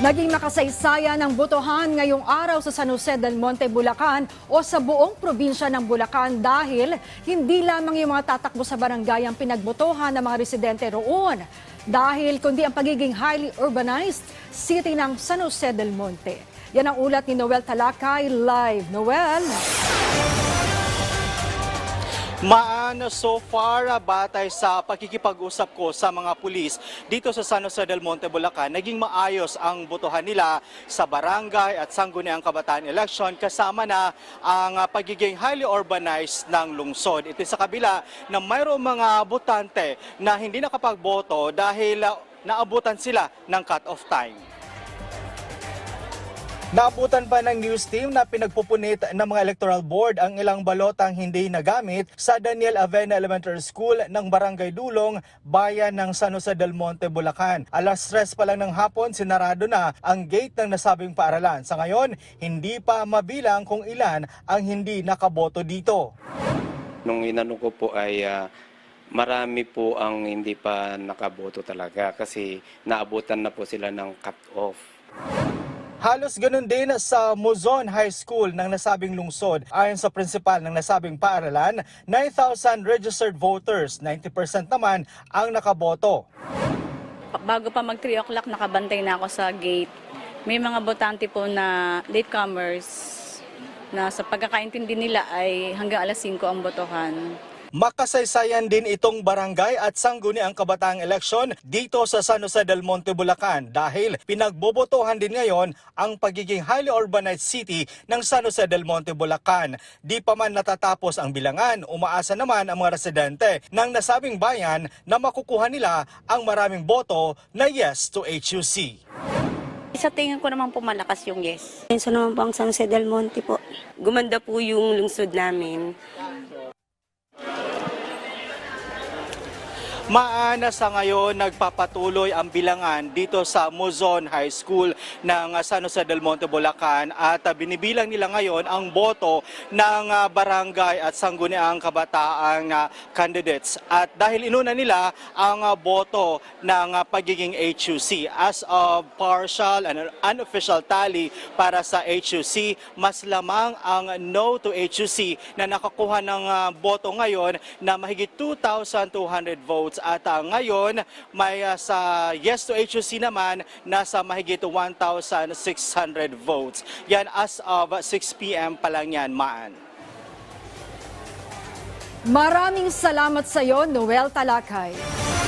Naging makasaysayan ng botohan ngayong araw sa San Jose del Monte, Bulacan o sa buong probinsya ng Bulacan dahil hindi lamang yung mga tatakbo sa barangay ang pinagbotohan ng mga residente roon. Dahil kundi ang pagiging highly urbanized city ng San Jose del Monte. Yan ang ulat ni Noel Talakay live. Noel? Maano so far ah, batay sa pakikipag-usap ko sa mga pulis dito sa San Jose del Monte, Bulacan, naging maayos ang botohan nila sa barangay at sangguniang kabataan election kasama na ang ah, pagiging highly urbanized ng lungsod. Ito sa kabila na mayroong mga botante na hindi nakapagboto dahil ah, naabutan sila ng cut-off time. Naabutan pa ng news team na pinagpupunit ng mga electoral board ang ilang balotang hindi nagamit sa Daniel Avena Elementary School ng Barangay Dulong, bayan ng San Jose del Monte, Bulacan. Alas 3 pa lang ng hapon, sinarado na ang gate ng nasabing paaralan. Sa ngayon, hindi pa mabilang kung ilan ang hindi nakaboto dito. Nung inano ko po ay ah, marami po ang hindi pa nakaboto talaga kasi naabutan na po sila ng cut-off. Halos ganun din sa Muzon High School ng nasabing lungsod. Ayon sa prinsipal ng nasabing paaralan, 9,000 registered voters, 90% naman ang nakaboto. bago pa mag 3 o'clock nakabantay na ako sa gate. May mga botante po na latecomers na sa pagkakaintindi nila ay hanggang alas 5 ang botohan. Makasaysayan din itong barangay at sangguniang kabataang eleksyon dito sa San Jose del Monte, Bulacan dahil pinagbobotohan din ngayon ang pagiging highly urbanized city ng San Jose del Monte, Bulacan. Di pa man natatapos ang bilangan, umaasa naman ang mga residente ng nasabing bayan na makukuha nila ang maraming boto na yes to HUC. Sa tingin ko naman po malakas yung yes. Minsan naman po ang San Jose del Monte po. Gumanda po yung lungsod namin. Maana sa ngayon nagpapatuloy ang bilangan dito sa Muzon High School ng San Jose del Monte, Bulacan at uh, binibilang nila ngayon ang boto ng uh, barangay at sangguniang kabataang uh, candidates. At dahil inuna nila ang boto ng pagiging HUC as of partial and unofficial tally para sa HUC, mas lamang ang no to HUC na nakakuha ng boto ngayon na mahigit 2,200 votes at uh, ngayon may uh, sa yes to HUC naman nasa mahigit 1,600 votes. Yan as of 6 p.m. pa lang yan, Maan. Maraming salamat sa iyo, Noel Talakay.